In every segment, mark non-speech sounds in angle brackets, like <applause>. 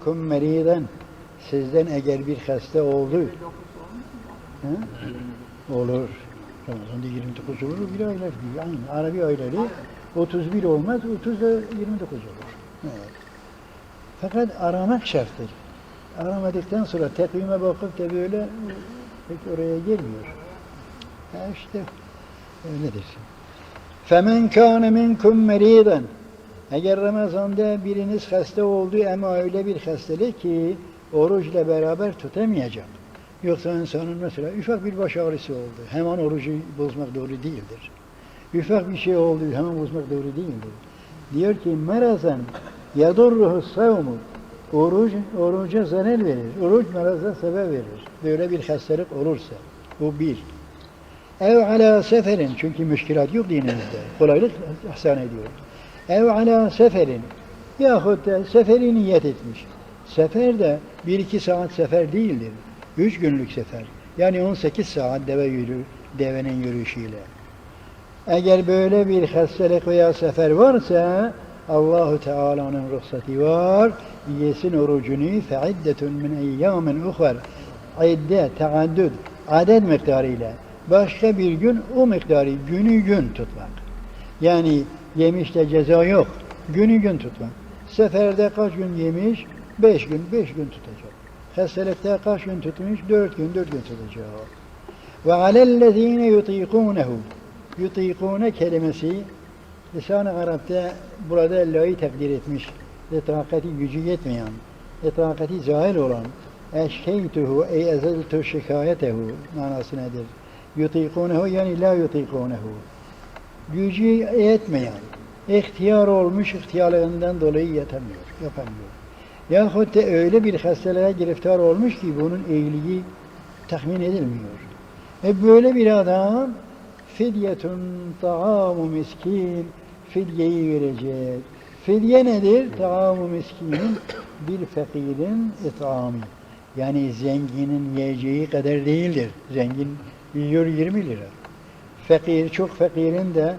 minkum meriden sizden eğer bir hasta oldu ha? olur. Ramazan'da 29 olur, bir aylar gibi. Aynı Arabi ayları 31 olmaz, 30 da 29 olur. Evet. Fakat aramak şarttır. Aramadıktan sonra tekvime bakıp da böyle pek oraya gelmiyor. Ha işte öyledir. فَمَنْ كَانَ مِنْكُمْ مَرِيضًا eğer Ramazan'da biriniz hasta oldu ama öyle bir hastalık ki oruçla beraber tutamayacak. Yoksa insanın mesela ufak bir baş ağrısı oldu. Hemen orucu bozmak doğru değildir. Ufak bir şey oldu hemen bozmak doğru değildir. Diyor ki merazan yadurruhu savmu oruç oruca zarar verir. Oruç meraza sebep verir. Böyle bir hastalık olursa. Bu bir. Ev ala seferin çünkü müşkilat yok dinimizde. Kolaylık ihsan ediyor. Ev ala seferin yahut da seferi niyet etmiş. Sefer de bir iki saat sefer değildir. Üç günlük sefer. Yani 18 saat deve yürü, devenin yürüyüşüyle. Eğer böyle bir hastalık veya sefer varsa Allahu Teala'nın ruhsati var. Yesin orucunu feiddetun min eyyamin uhar. İdde, teaddüd, adet miktarıyla başka bir gün o miktarı günü gün tutmak. Yani yemişte ceza yok. Günü gün tutmak. Seferde kaç gün yemiş? Beş gün, beş gün tutacak. Hastalıkta kaç gün tutmuş? Dört gün, dört gün tutacak. Ve alellezine yutikûnehu yutikûne kelimesi Lisan-ı Arap'ta burada la'yı takdir etmiş. Litakati gücü yetmeyen, litakati zahil olan eşkeytuhu ey ezeltu şikayetehu manası nedir? Yutikûnehu yani la yutikûnehu gücü yetmeyen, ihtiyar olmuş ihtiyarlığından dolayı yetemiyor, yapamıyor. Yahut da öyle bir hastalığa giriftar olmuş ki bunun iyiliği tahmin edilmiyor. Ve böyle bir adam fidyetun taamu miskin fidyeyi verecek. Fidye nedir? Taamu miskinin bir fakirin it'amı. Yani zenginin yiyeceği kadar değildir. Zengin yiyor 20 lira Fakir, çok fakirin de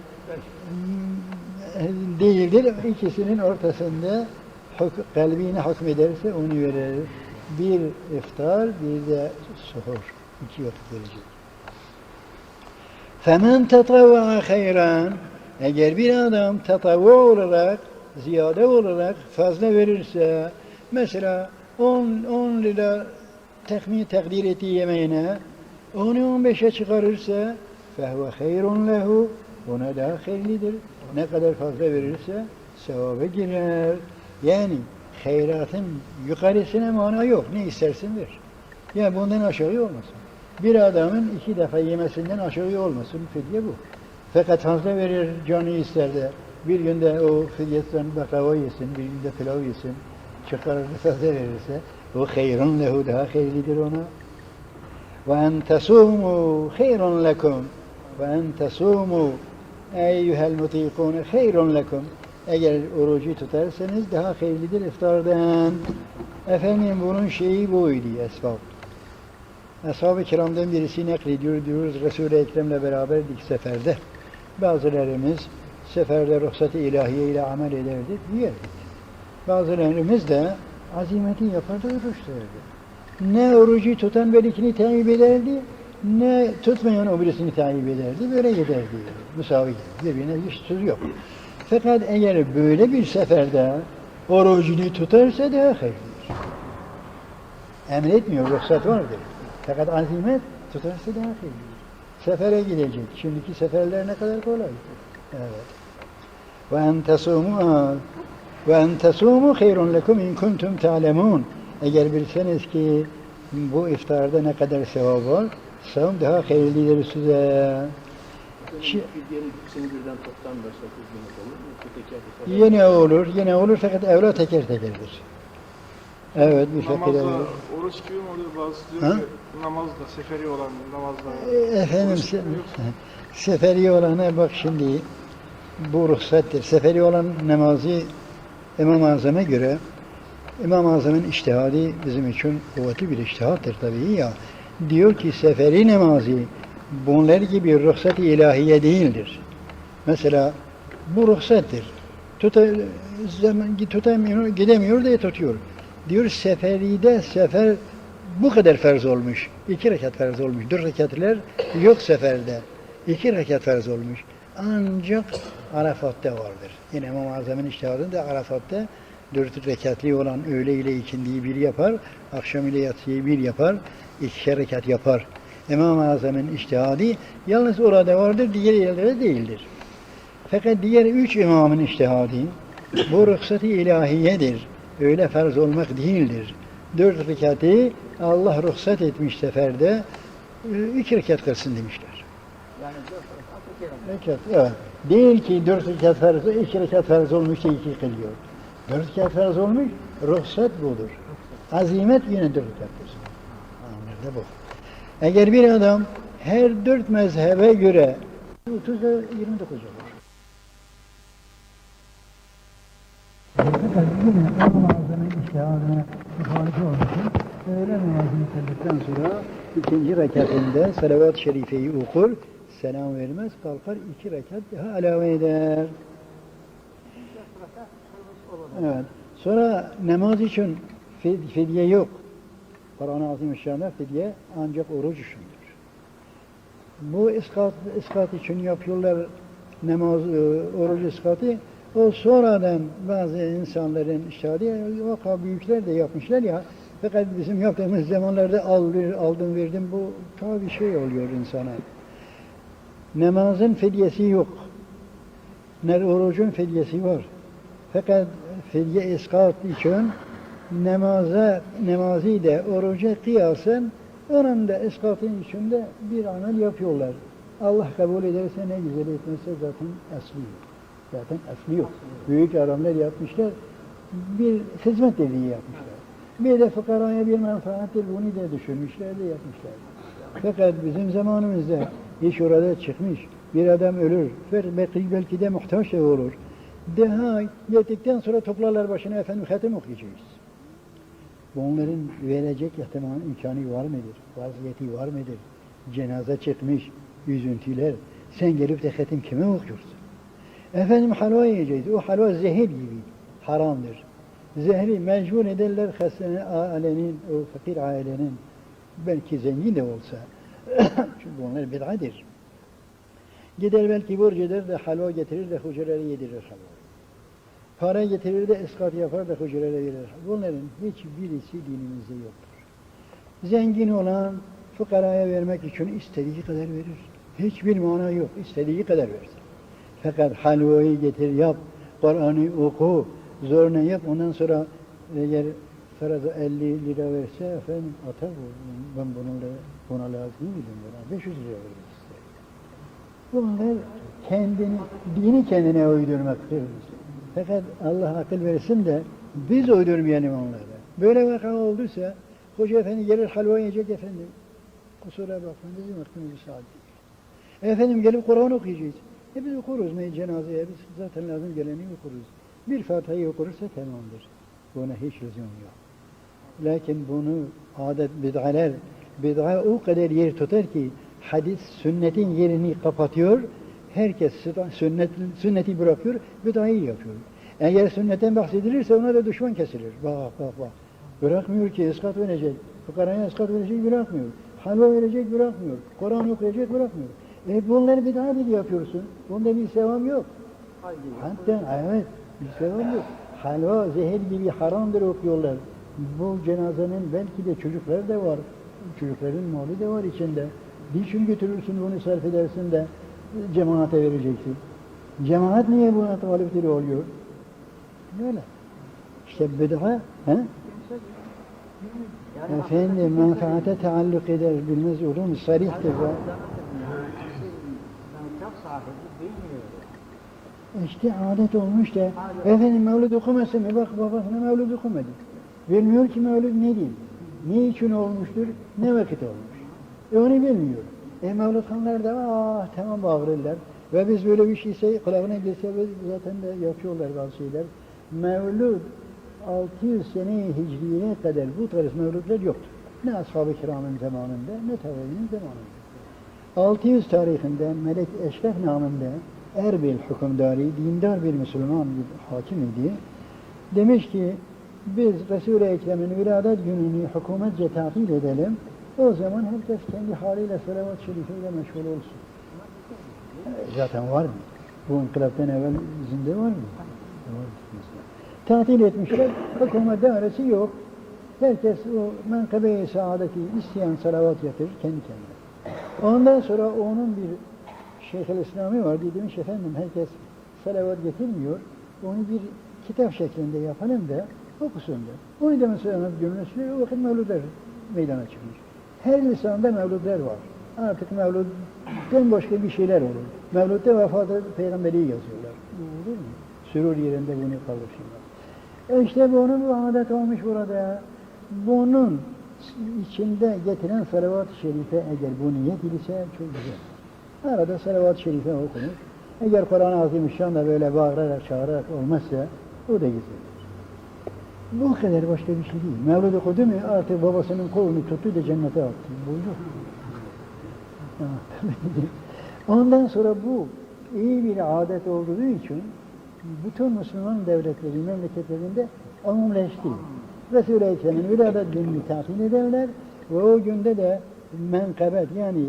mm, değildir. İkisinin ortasında huk- kalbine hükmederse onu verir. Bir iftar, bir de suhur. İki vakit verecek. فَمَنْ تَطَوَّعَ خَيْرًا Eğer bir adam tatavvu olarak, ziyade olarak fazla verirse, mesela 10, 10 lira tekmin takdir ettiği yemeğine, onu 15'e çıkarırsa, fehve hayrun lehu ona daha hayırlidir. Ne kadar fazla verirse sevaba girer. Yani hayratın yukarısına mana yok. Ne istersin ver. Yani bundan aşağıya olmasın. Bir adamın iki defa yemesinden aşağıya olmasın. Fidye bu. Fakat fazla verir canı ister de bir günde o fidyetten baklava yesin, bir günde pilav yesin, çıkarır fazla verirse o hayrun lehu daha hayırlidir ona. Ve en tasûmû hayrun lekum ve en tesûmû eyyuhel mutikûne hayrun lekum eğer orucu tutarsanız daha hayırlıdır iftardan. Efendim bunun şeyi buydu esbab. Ashab-ı kiramdan birisi naklediyor diyoruz Resul-i Ekrem'le beraberdik seferde. Bazılarımız seferde ruhsat-ı ilahiye ile amel ederdik, yerdik. Bazılarımız da azimeti yapardı, oruç tutardı. Ne orucu tutan belikini tayyip ederdi, ne tutmayan o birisini tayyip ederdi, böyle giderdi. Musavi birbirine hiç söz yok. Fakat eğer böyle bir seferde orucunu tutarsa daha hayırlıdır. Emretmiyor, ruhsat vardır. Fakat azimet tutarsa daha hayırlıdır. Sefere gidecek. Şimdiki seferler ne kadar kolaydır. Evet. Ve en tesumu ve en tesumu hayrun lekum in kuntum ta'lemun. Eğer bilseniz ki bu iftarda ne kadar sevap var, savun daha hayırlıdır size. Yine olur, yine olur fakat evlat teker tekerdir. Evet, bir şekilde Namazda olur. oruç gibi mi oluyor? Bazısı diyor ki namazda, seferi olan namazda. E, Efendim, se- <laughs> seferi olana bak şimdi, bu ruhsattir. Seferi olan namazı İmam-ı Azam'a göre, İmam-ı Azam'ın iştihadi bizim için kuvvetli bir iştihattır tabii ya. Diyor ki seferi namazı bunlar gibi ruhsat-ı ilahiye değildir. Mesela bu ruhsattır. Tuta, zaman, tutamıyor, gidemiyor diye tutuyor. Diyor seferide sefer bu kadar farz olmuş. İki rekat farz olmuş. Dört rekatler yok seferde. İki rekat farz olmuş. Ancak Arafat'ta vardır. Yine İmam-ı Azam'ın iştihadında Arafat'ta dört rekatli olan öğle ile ikindiyi bir yapar, akşam ile yatsıyı bir yapar, iki rekat yapar. İmam-ı Azam'ın iştihadı yalnız orada vardır, diğer yerlerde değildir. Fakat diğer üç imamın iştihadı bu ruhsat-ı ilahiyedir. Öyle farz olmak değildir. Dört rekatı Allah ruhsat etmiş seferde e, iki rekat kılsın demişler. Yani dört rekat. Rekat, evet. Değil ki dört rekat farz, iki rekat farz olmuş da iki kılıyor. Dört rekat farz olmuş, ruhsat budur. Azimet yine dört rekattır. Anlarda bu. Eğer bir adam her dört mezhebe göre 30 ve 29 olur. Fakat yine Allah Azam'ın iştihadına muhalif olmuşsun. Öğle namazını kıldıktan sonra ikinci rekatında salavat-ı şerifeyi okur, selam vermez, kalkar iki rekat daha ilave eder. Evet. Sonra namaz için fid- fidye yok. Kur'an-ı Azimüşşan'da fidye ancak oruç içindir. Bu iskat, iskat için yapıyorlar namaz, e, oruç iskatı. O sonradan bazı insanların iştihadi, vaka büyükler de yapmışlar ya. Fakat bizim yaptığımız zamanlarda al, ver- aldım verdim bu tabi şey oluyor insana. Namazın fidyesi yok. Ne orucun fidyesi var. Fakat fidye iskat için namaza, namazı da oruca kıyasen onun da iskatın içinde bir amel yapıyorlar. Allah kabul ederse ne güzel etmezse zaten asli yok. Zaten asli yok. Büyük adamlar yapmışlar. Bir hizmet dediği yapmışlar. Bir de fukaraya bir menfaattir bunu da düşünmüşler de yapmışlar. Fakat bizim zamanımızda iş orada çıkmış. Bir adam ölür. Belki, belki de muhtaç olur. Daha yettikten sonra toplarlar başına efendim hatim okuyacağız. Bunların verecek ihtimal imkanı var mıdır? Vaziyeti var mıdır? Cenaze çıkmış, üzüntüler. Sen gelip de hatim kime okuyorsun? Efendim halva yiyeceğiz. O halva zehir gibi. Haramdır. Zehri mecbur ederler hastane ailenin, o fakir ailenin belki zengin de olsa. <coughs> Çünkü onlar bid'adir. Gider belki borç eder de halva getirir de hücrelere yedirir halva. Para getirir de iskat yapar da hücrelere verir. Bunların hiçbirisi dinimizde yoktur. Zengin olan fukaraya vermek için istediği kadar verir. Hiçbir mana yok. İstediği kadar versin. Fakat halvayı getir yap, Kur'an'ı oku, zorla yap. Ondan sonra eğer faraza 50 lira verse efendim atar bu. Ben bununla buna lazım mıydım bana? 500 lira verir size. Bunlar kendini, dini kendine uydurmaktır. Fakat Allah akıl versin de biz uydurmayalım onlara. Böyle vaka olduysa Hoca efendi gelir halva yiyecek efendim. Kusura bakma bizim hakkımız müsaade değil. Efendim gelip Kur'an okuyacağız. E biz okuruz ne cenazeye biz zaten lazım geleni okuruz. Bir Fatiha'yı okursa tamamdır. Buna hiç lüzum yok. Lakin bunu adet bid'aler bid'a o kadar yer tutar ki hadis sünnetin yerini kapatıyor. Herkes sünnet, sünneti bırakıyor, bid'ayı yapıyor. Eğer sünnetten bahsedilirse ona da düşman kesilir. Bak bak bak. Bırakmıyor ki iskat verecek. Fukaraya iskat verecek bırakmıyor. Halva verecek bırakmıyor. Kur'an okuyacak bırakmıyor. E bunları bid'a dedi yapıyorsun. Bunda bir sevap yok. Hatta evet bir sevap yok. Halva zehir gibi haramdır okuyorlar. Bu cenazenin belki de çocuklar da var. Çocukların malı da var içinde. Niçin götürürsün bunu sarf edersin de cemaate vereceksin. Cemaat niye buna talipleri oluyor? Böyle. İşte bid'a, he? Efendim menfaate taalluk eder bilmez olur mu? Sarihtir bu. İşte adet olmuş da efendim mevlid okumasın mı? Bak babasına mevlid okumadı. Bilmiyor ki mevlid ne değil. Ne için olmuştur? Ne vakit olmuş? E onu bilmiyor. E mevlid kanlar da ah tamam bağırırlar. Ve biz böyle bir şeyse kulağına gelse biz zaten de yapıyorlar bazı şeyler. Mevlud 600 sene hicriye kadar bu tarz mevludlar yoktur. Ne ashab-ı kiramın zamanında ne tabiinin zamanında. 600 tarihinde Melek Eşref namında Erbil hükümdarı, dindar bir Müslüman bir hakim idi. Demiş ki biz Resul-i Ekrem'in viladet gününü hükümetçe tatil edelim. O zaman herkes kendi haliyle salavat-ı şerifeyle meşgul olsun. Zaten var mı? Bu inkılaptan evvel izinde var mı? Var. Tatil etmişler, hükümet dairesi yok. Herkes o menkıbe-i saadeti isteyen salavat yatırır kendi kendine. Ondan sonra onun bir Şeyhülislam'ı var. Dedim efendim herkes salavat getirmiyor. Onu bir kitap şeklinde yapalım da okusun da. Onu da mesela gönlüsü o vakit mevludlar meydana çıkmış. Her lisanda mevludlar var. Artık mevludden başka bir şeyler olur. Mevludda vefatı peygamberi yazıyorlar. Olur mu? Sürur yerinde bunu kaldırıyorlar. E işte bunun bu adet olmuş burada. Bunun içinde getiren salavat-ı şerife eğer bu niyet ise çok güzel. Arada salavat-ı şerife okunur. Eğer Kur'an-ı Azimüşşan da böyle bağırarak çağırarak olmazsa o da güzel. Bu kadar başka bir şey değil. Mevlud okudu mu artık babasının kolunu tuttu da cennete attı. Buydu. Ondan sonra bu iyi bir adet olduğu için bütün Müslüman devletleri, memleketlerinde umumleşti. Resul-i Ekrem'in viladet gününü tatil ederler ve o günde de menkabet yani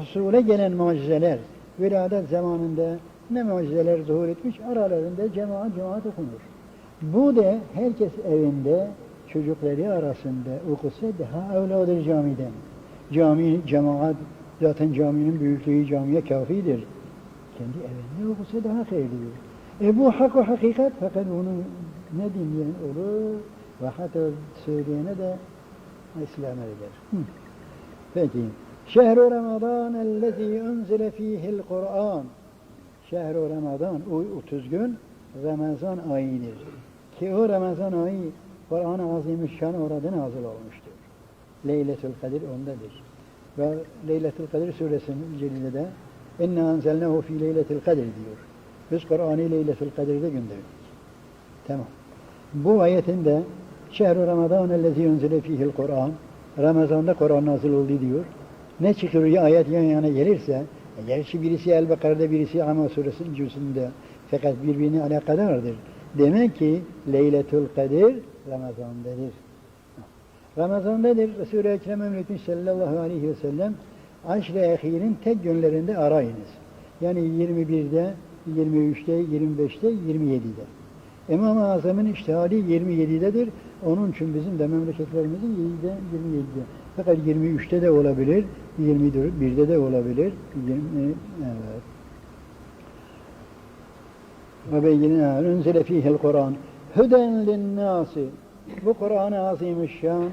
husule gelen mucizeler, viladet zamanında ne mucizeler zuhur etmiş aralarında cemaat cemaat okunur. Bu da herkes evinde çocukları arasında okusa daha evladır camiden. Cami, cemaat zaten caminin büyüklüğü camiye kafidir. Kendi evinde okusa daha hayırlıdır. E bu hak ve hakikat fakat onu ne dinleyen olur ve hatta söyleyene de İslam eder. Hı. Peki. Şehru Ramazan ellezî unzile fîhil Kur'an. Şehru Ramazan, o 30 gün Ramazan ayıdır. Ki o Ramazan ayı Kur'an-ı Azimüşşan orada nazil olmuştur. Leyletül Kadir ondadır. Ve Leyletül Kadir suresinin celilede İnna enzelnehu fi leyletil kadir diyor. Biz Kur'an'ı Leyletül Kadir'de gönderdik. Tamam. Bu ayetinde Şehru Ramazan ellezî unzile fihil Kur'an Ramazan'da Kur'an nazil oldu diyor. Ne çıkıyor ayet yan yana gelirse gerçi birisi El-Bakara'da birisi Ama suresinin cüzünde fakat birbirine alakadardır. Demek ki Leyletül Kadir Ramazan'dadır. Ramazan'dadır. Resul-i Ekrem emretmiş sallallahu aleyhi ve sellem aşr-ı ehirin tek günlerinde arayınız. Yani 21'de, 23'te, 25'te, 27'de. İmam-ı Azam'ın iştihali 27'dedir. Onun için bizim de memleketlerimizin 7'de, 27'de. Fakat 23'te de olabilir, 21'de de olabilir. 20, evet. Ve beyyine unzile fihil Kur'an. Hüden linnâsi. Bu Kur'an-ı Azimüşşan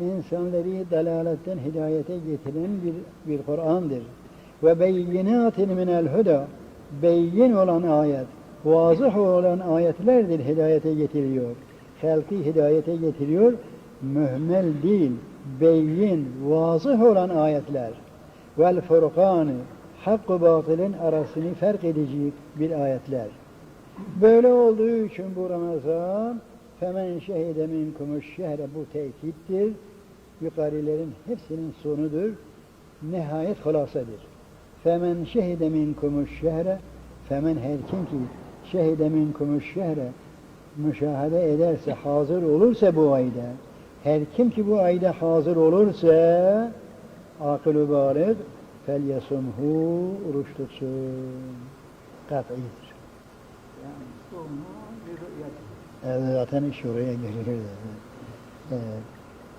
insanları dalaletten hidayete getiren bir, bir Kur'an'dır. Ve beyyinatin minel huda. Beyin olan ayet, vazıh olan ayetlerdir hidayete getiriyor. Halkı hidayete getiriyor. Mühmel değil, beyin, vazıh olan ayetler. Vel furkanı, hakkı batılın arasını fark edici bir ayetler. Böyle olduğu için bu Ramazan femen şehide minkumuş şehre bu tekittir. Yukarıların hepsinin sonudur. Nihayet hulasadır. Femen şehide minkumuş şehre femen her kim ki şehide minkumuş şehre müşahede ederse, hazır olursa bu ayda, her kim ki bu ayda hazır olursa akıl-ı bâlig fel yasumhu oruç tutsun. Kat'idir. Evet, zaten iş oraya gelir. Evet.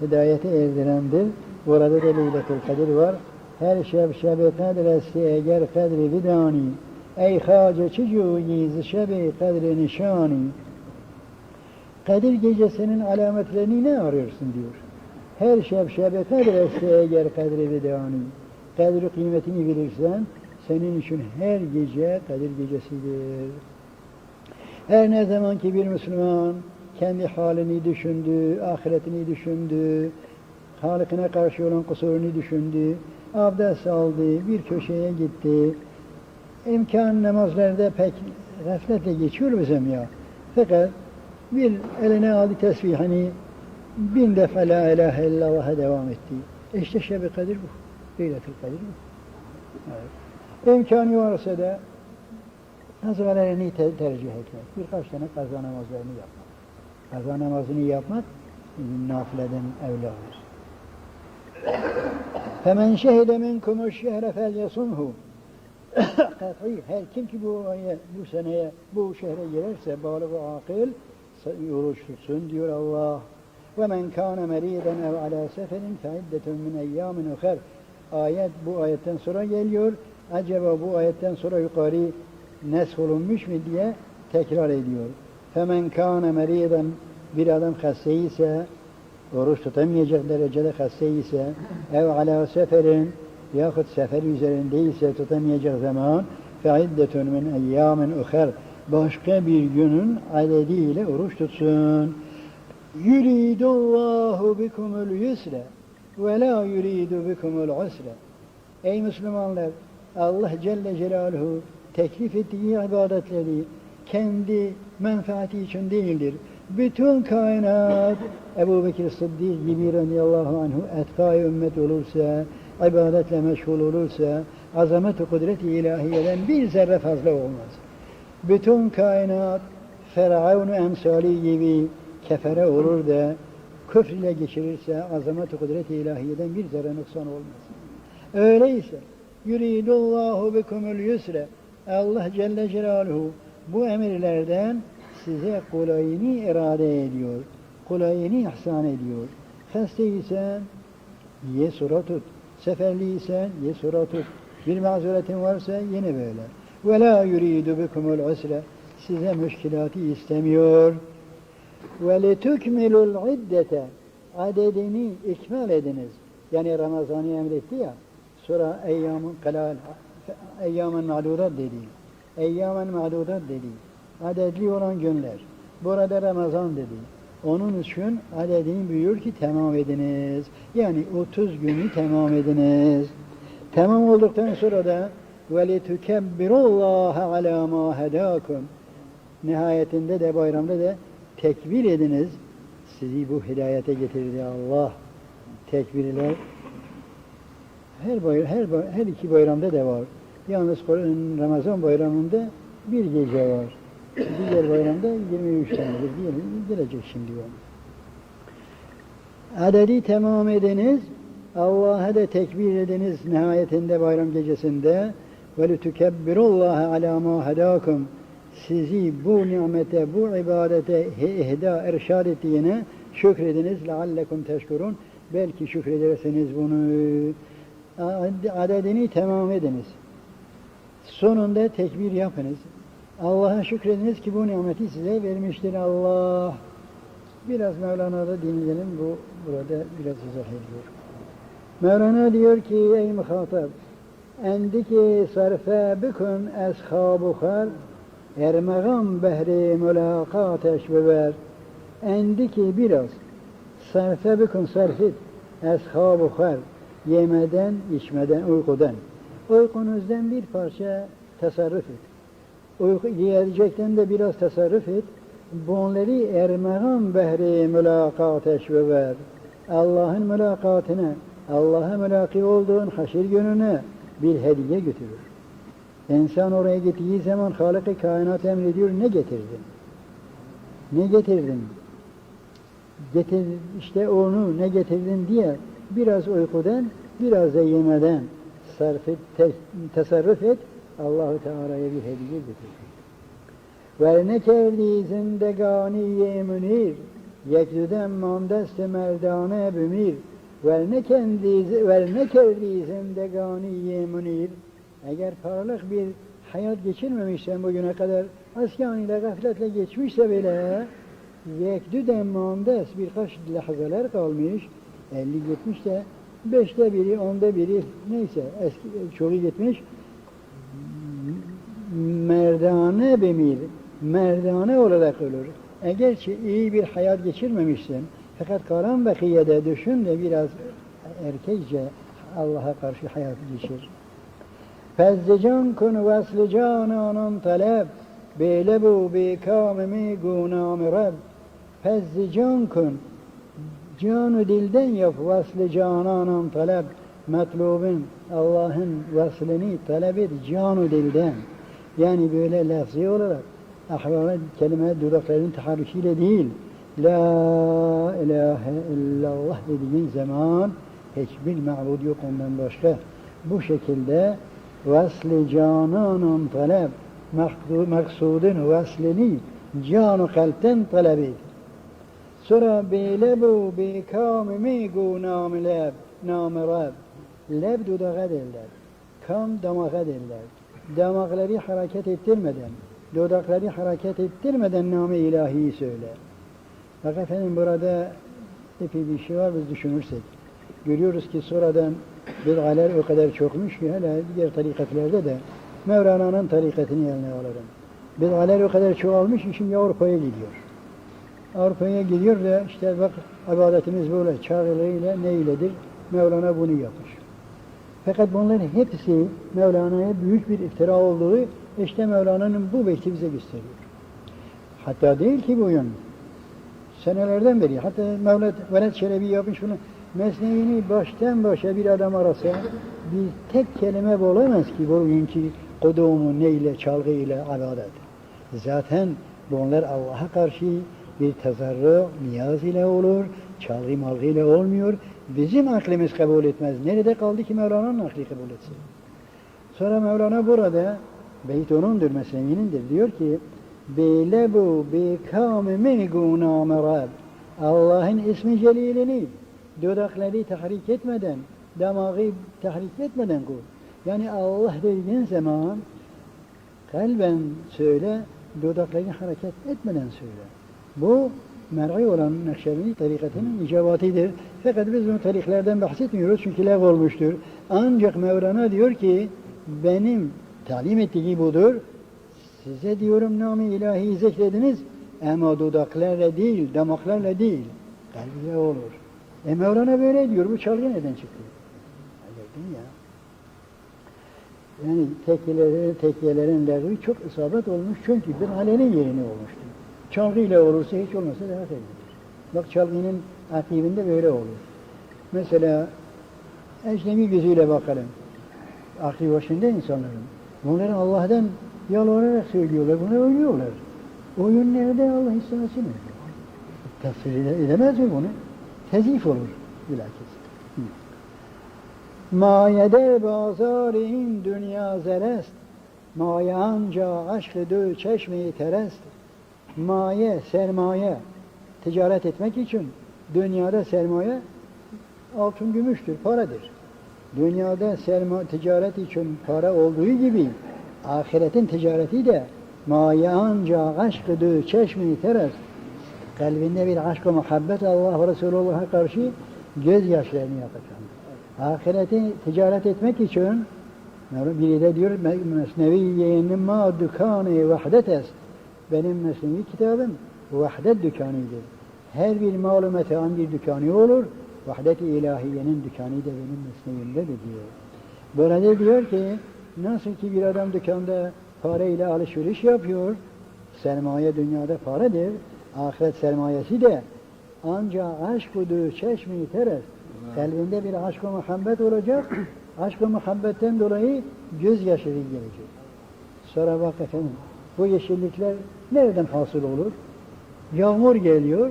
Hidayete erdirendir. Burada da Leyletül Kadir var. Her şeb şebi kadresi eğer kadri vidani. Ey hace çicuyiz şebi kadri nişani. Kadir gecesinin alametlerini ne arıyorsun diyor. Her şeb şebi kadresi eğer kadri vidani. Kadri kıymetini bilirsen senin için her gece Kadir gecesidir. Her ne zaman ki bir Müslüman kendi halini düşündü, ahiretini düşündü, Halıkına karşı olan kusurunu düşündü, abdest aldı, bir köşeye gitti. İmkan namazlarda pek gafletle geçiyor bizim ya. Fakat bir eline aldı tesbihini, bin defa la ilahe illallah'a devam etti. İşte Şebi Kadir bu. Leyletül Kadir bu. Evet. İmkanı varsa da nazarelerini te- tercih etmek. Birkaç tane kaza namazlarını yapmak. Kaza namazını yapmak nafileden evladır. Femen şehide minkumu şehre fel yasumhu. <coughs> Her kim ki bu bu seneye, bu şehre girerse balık ve akıl oruç tutsun diyor Allah. Ve men kâne merîden ev alâ seferin fe iddetun min eyyâmin ukhar. Ayet bu ayetten sonra geliyor. Acaba bu ayetten sonra yukarı nesh olunmuş mu diye tekrar ediyor. Femen kâne merîden bir adam hasta ise oruç tutamayacak derecede hasta ise ev ala seferin yahut sefer üzerindeyse tutamayacak zaman feiddetun min eyyamin ukhar başka bir günün adediyle oruç tutsun. Yuridullahu bikumul yusra ve la yuridu bikumul usra. Ey Müslümanlar Allah Celle Celaluhu teklif ettiği ibadetleri kendi menfaati için değildir. Bütün kainat Ebu Bekir Sıddık gibi radıyallahu anhu etkâ ümmet olursa, ibadetle meşgul olursa, azamet-i kudret-i ilahiyeden bir zerre fazla olmaz. Bütün kainat Firavun emsali gibi kefere olur da küfr ile geçirirse azamet-i kudret-i ilahiyeden bir zerre noksan olmaz. Öyleyse yuridullahu bikumul yusre Allah Celle Celaluhu bu emirlerden size kolayını irade ediyor. Kolayını ihsan ediyor. Hastaysan ye sura tut. Seferliysen ye sura tut. Bir mazuretin varsa yine böyle. Ve la yuridu bikumul usre size müşkilatı istemiyor. Ve letukmilul iddete adedini ikmal ediniz. Yani Ramazan'ı emretti ya. Sonra eyyamın kalal eyyamın ma'dudat dedi. Eyyamın ma'dudat dedi. Adedli olan günler. Burada Ramazan dedi. Onun için adedini buyur ki tamam ediniz. Yani 30 günü tamam ediniz. Tamam olduktan sonra da وَلِتُكَبِّرُ اللّٰهَ عَلَى مَا هَدَاكُمْ Nihayetinde de bayramda da tekbir ediniz. Sizi bu hidayete getirdi Allah. Tekbirler her bayram, her, bay- her iki bayramda da var. Yalnız Ramazan bayramında bir gece var. Diğer bayramda 23 tanedir. Diyelim gelecek şimdi o. Adedi tamam ediniz. Allah'a da tekbir ediniz nihayetinde bayram gecesinde. Ve lütükebbirullaha ala ma hedakum. Sizi bu nimete, bu ibadete ihda, irşad ettiğine şükrediniz. Leallekum teşkurun. Belki şükrederseniz bunu ad- adedini tamam ediniz. Sonunda tekbir yapınız. Allah'a şükrediniz ki bu nimeti size vermiştir Allah. Biraz Mevlana'da dinleyelim. Bu burada biraz izah ediyor. Mevlana diyor ki ey muhatap endiki sarfe bükün eshabu khar ermeğam behri mülakat eşbever endiki biraz sarfe bükün sarf et eshabu khar yemeden içmeden uykudan uykunuzdan bir parça tasarruf et uyku yiyecekten de biraz tasarruf et bunları ermeğam behri mülakat eşbever Allah'ın mülakatına Allah'a mülaki olduğun haşir gününe bir hediye götürür. İnsan oraya gittiği zaman Halık-ı Kainat emrediyor ne getirdin? Ne getirdin? Getir, işte onu ne getirdin diye biraz uykudan, biraz da yemeden sarf et, te- tasarruf et, Allahu Teala'ya bir hediye götür. Ve ne kerdi zindegani münir, yekdüden mandest merdane bümir, ve ne kendi ve ne kerdi zindegani münir, eğer parlak bir hayat geçirmemişsen bugüne kadar askaniyle gafletle geçmişse bile yekdüden mandes birkaç lahzalar kalmış 50 de beşte biri onda biri neyse eski çoğu gitmiş merdane bemir merdane olarak ölür. Eğer ki iyi bir hayat geçirmemişsin fakat karan bakiyede düşün de biraz erkekçe Allah'a karşı hayat geçir. Fezzecan kun vesli cananın talep Beyle bu bi kamimi gunam rab Fezzecan kun Canı dilden yap vesli cananın talep Metlubin Allah'ın veslini talep et canı dilden Yani böyle lafzi olarak ahvala kelime dudakların taharrüşüyle değil La ilahe illallah dediğin zaman hiçbir ma'bud yok ondan başka. Bu şekilde vasli cananın talep, maksudun vaslini canu kalpten talep et. Beylebu bi kamimi gu nam leb, nam rab. Leb dudağa derler. Kam damağa derler. Damakları hareket ettirmeden, dudakları hareket ettirmeden nam-ı ilahiyi söyle. Bak efendim burada epey bir şey var biz düşünürsek. Görüyoruz ki sonradan bid'aler o kadar çokmuş ki hele diğer tarikatlerde de Mevlana'nın tarikatını eline alırım. Bid'aler o kadar çoğalmış ki şimdi Avrupa'ya gidiyor. Avrupa'ya gidiyor da işte bak ibadetimiz böyle çağrılığıyla neyledir? Mevlana bunu yapmış. Fakat bunların hepsi Mevlana'ya büyük bir iftira olduğu işte Mevlana'nın bu beyti bize gösteriyor. Hatta değil ki bu yön. Senelerden beri hatta Mevlet Veled Çelebi yapmış bunu. Mesnevi'ni baştan başa bir adam arasa bir tek kelime bulamaz ki bugünkü kudumu neyle, çalgıyla, ibadet. Zaten bunlar Allah'a karşı bir tezarru, niyaz ile olur, çalgı malgı ile olmuyor. Bizim aklımız kabul etmez. Nerede kaldı ki Mevlana'nın aklı kabul etsin? Sonra Mevlana burada beyt onundur mesleğinindir. Diyor ki Beylebu bi kâmimi gûnâme rab Allah'ın ismi celilini dudakları tahrik etmeden, damağı tahrik etmeden kul. Yani Allah dediğin zaman kalben söyle, dudakları hareket etmeden söyle. Bu mer'i olan Nakşibendi tarikatının icabatidir. Fakat biz bu tariklerden bahsetmiyoruz çünkü lev olmuştur. Ancak Mevlana diyor ki benim talim ettiği budur. Size diyorum nam-ı ilahi zikrediniz ama dudaklarla değil, damaklarla değil, kalbiyle olur. E Mevlana böyle diyor. Bu çalgı neden çıktı? Hayır ya. Yani tekiyelerin, tekiyelerin lağvi çok isabet olmuş çünkü bir halenin yerini olmuştu. Çalgıyla olursa hiç olmasa daha sevgilir. Bak çalgının akibinde böyle olur. Mesela ecnebi gözüyle bakalım. Aklı başında insanların. Bunların Allah'tan yalvararak söylüyorlar. Bunlar oynuyorlar. Oyun nerede Allah? Tafsir ede- edemez mi bunu? Tezif olur bilakis. Mayede bazarin dünya zerest Maye anca aşkı dö çeşmeyi terest Maye, sermaye Ticaret etmek için Dünyada sermaye Altın gümüştür, paradır Dünyada serma, ticaret için para olduğu gibi Ahiretin ticareti de Maye anca aşkı dö çeşmeyi terest kalbinde bir aşk ve muhabbet Allah ve Resulullah'a karşı gözyaşlarını yakacağım. Ahireti ticaret etmek için biri de diyor Mesnevi yeğenim ma dükkanı vahdet est. Benim Mesnevi kitabım vahdet dükkanıdır. Her bir malı metaan bir dükkanı olur. Vahdet-i ilahiyenin dükkanı da benim mesnevimdedir diyor. Burada diyor ki nasıl ki bir adam dükkanda parayla alışveriş yapıyor, sermaye dünyada paradır, ahiret sermayesi de ancak aşk udu çeşmi teres kalbinde bir aşk ve muhabbet olacak <clears throat> aşk ve muhabbetten dolayı gözyaşları gelecek sonra bak efendim bu yeşillikler nereden hasıl olur yağmur geliyor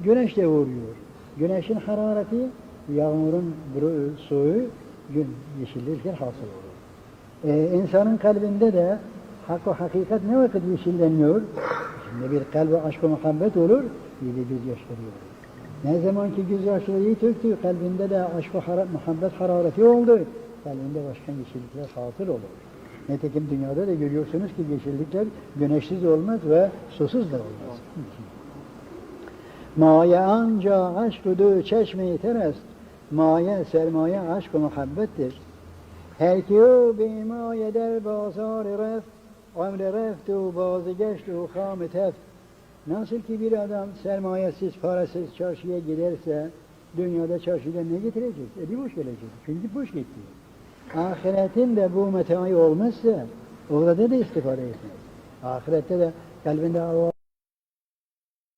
güneş de vuruyor güneşin harareti yağmurun suyu gün yeşillikler hasıl olur ee, insanın kalbinde de hak ve hakikat ne vakit yeşilleniyor? Şimdi bir kalbe aşk ve muhabbet olur, bir de gözyaşları olur. Ne zaman ki gözyaşları töktü, kalbinde de aşk ve muhabbet harareti oldu, kalbinde başka yeşillikler hasıl olur. Nitekim dünyada da görüyorsunuz ki yeşillikler güneşsiz olmaz ve susuz da olmaz. Maye anca aşkıdı çeşme-i terest, maye sermaye aşk ve muhabbettir. Her ki o bimaye der bazar reft, ömre reft u bazıgeçt u kham teft. Nasıl ki bir adam sermayesiz, parasız çarşıya giderse, dünyada çarşıda ne getirecek? E bir boş gelecek. Çünkü boş gitti. Ahiretin de bu metayı olmazsa, orada da istifade etmez. Ahirette de kalbinde Allah